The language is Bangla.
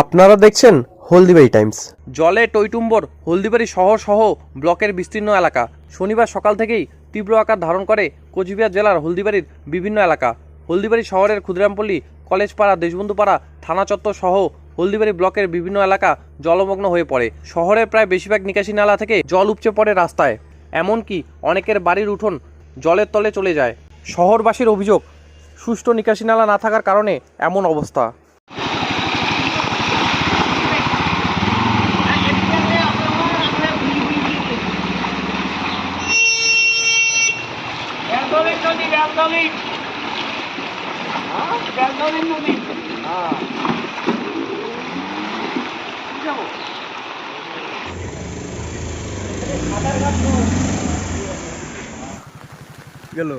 আপনারা দেখছেন হলদিবাড়ি টাইমস। জলে টইটুম্বর, হলদিবাড়ি শহর সহ ব্লকের বিস্তীর্ণ এলাকা। শনিবার সকাল থেকেই তীব্র আকার ধারণ করে কোচবিহার জেলার হলদিবাড়ির বিভিন্ন এলাকা। হলদিবাড়ি শহরের ক্ষুদিরামপল্লী, কলেজপাড়া, দেশবন্ধুপাড়া, থানা চত্বর সহ হলদিবাড়ি ব্লকের বিভিন্ন এলাকা জলমগ্ন হয়ে পড়ে। শহরের প্রায় বেশিরভাগ নিকাশি নালা থেকে জল উপচে পড়ে রাস্তায়। এমনকি অনেকের বাড়ির উঠোন জলের তলে চলে যায়। শহরবাসীর অভিযোগ, সুষ্ঠু নিকাশি নালা না থাকার কারণে এমন অবস্থা। নদী ব্যালদলিন ব্যালদলিন নদী। গেল।